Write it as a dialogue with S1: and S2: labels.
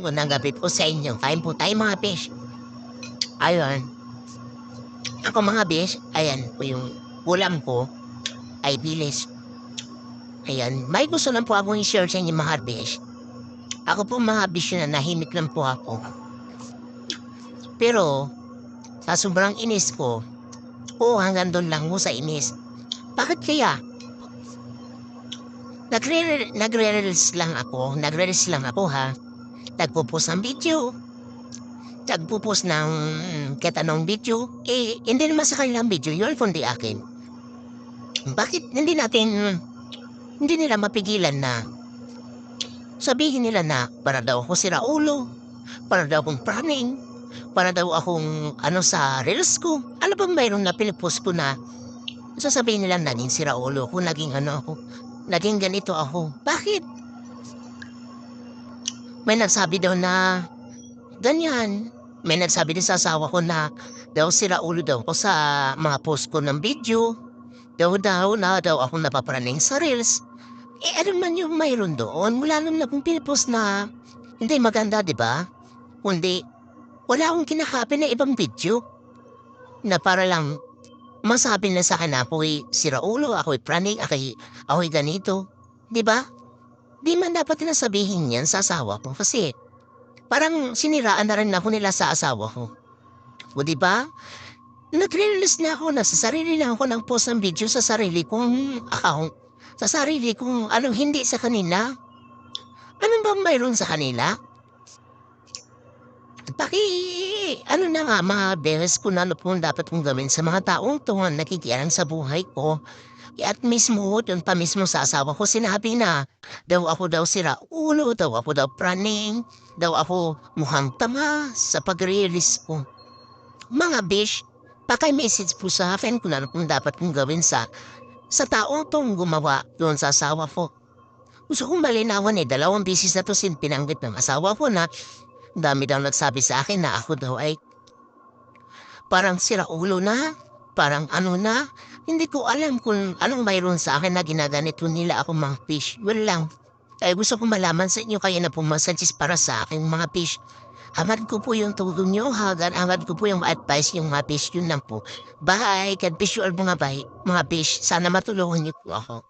S1: Magandang gabi po sa inyo. Kain po tayo mga fish. Ayun. Ako mga fish, ayan po yung ulam ko ay bilis. Ayan, may gusto lang po akong i-share sa inyo mga fish. Ako po mga fish na nahimik lang po ako. Pero, sa sobrang inis ko, oo hanggang doon lang mo sa inis. Bakit kaya? Nagre- nagre-release lang ako, nagre-release lang ako ha. Nagpo-post ng video. Nagpo-post ng kahit anong video. Eh, hindi naman sa kanilang video yun, kundi akin. Bakit hindi natin, hindi nila mapigilan na sabihin nila na para daw ako sira ulo, para daw akong praning, para daw akong ano sa reels ko. Ano ba mayroon na pinipost ko na sasabihin nila naging sira ulo ko, naging ano ako, naging ganito ako. Bakit? May nagsabi daw na ganyan. May nagsabi din sa asawa ko na daw sira ulo daw ko sa mga post ko ng video. Daw daw na daw ako napapraning sa reels. Eh ano man yung mayroon doon, wala naman akong pinipost na hindi maganda, di ba? Kundi wala akong kinakapi na ibang video na para lang masabi na sa akin na ako'y sira ulo, ako'y praning, ako'y, ako'y ganito. Di ba? Di man dapat na sabihin yan sa asawa ko kasi parang siniraan na rin ako nila sa asawa ko. O di ba? Nag-release na ako na sa sarili na ako ng post ng video sa sarili kong account. Sa sarili kong ano hindi sa kanila. Ano ba mayroon sa kanila? Paki, ano na nga mga beses ko na ano po ang dapat kong gawin sa mga taong to na nakikialam sa buhay ko. At mismo, doon pa mismo sa asawa ko sinabi na, daw ako daw sira ulo, daw ako daw praning, daw ako mukhang tama sa pag-release ko. Mga bish, paki-message po sa akin kung ano pong dapat kong gawin sa sa taong tong gumawa doon sa asawa ko. Gusto kong malinawan eh, dalawang bisis na to sin pinanggit ng asawa ko na dami daw nagsabi sa akin na ako daw ay parang sira ulo na, parang ano na, hindi ko alam kung anong mayroon sa akin na ginaganito nila ako mga fish. Well lang, ay gusto ko malaman sa inyo kaya na pumasagis para sa akin mga fish. Hangad ko po yung tulong nyo, hangad, hangad ko po yung advice yung mga fish, yun lang po. Bye, God bless you all mga bay, mga fish. Sana matulungan niyo po ako.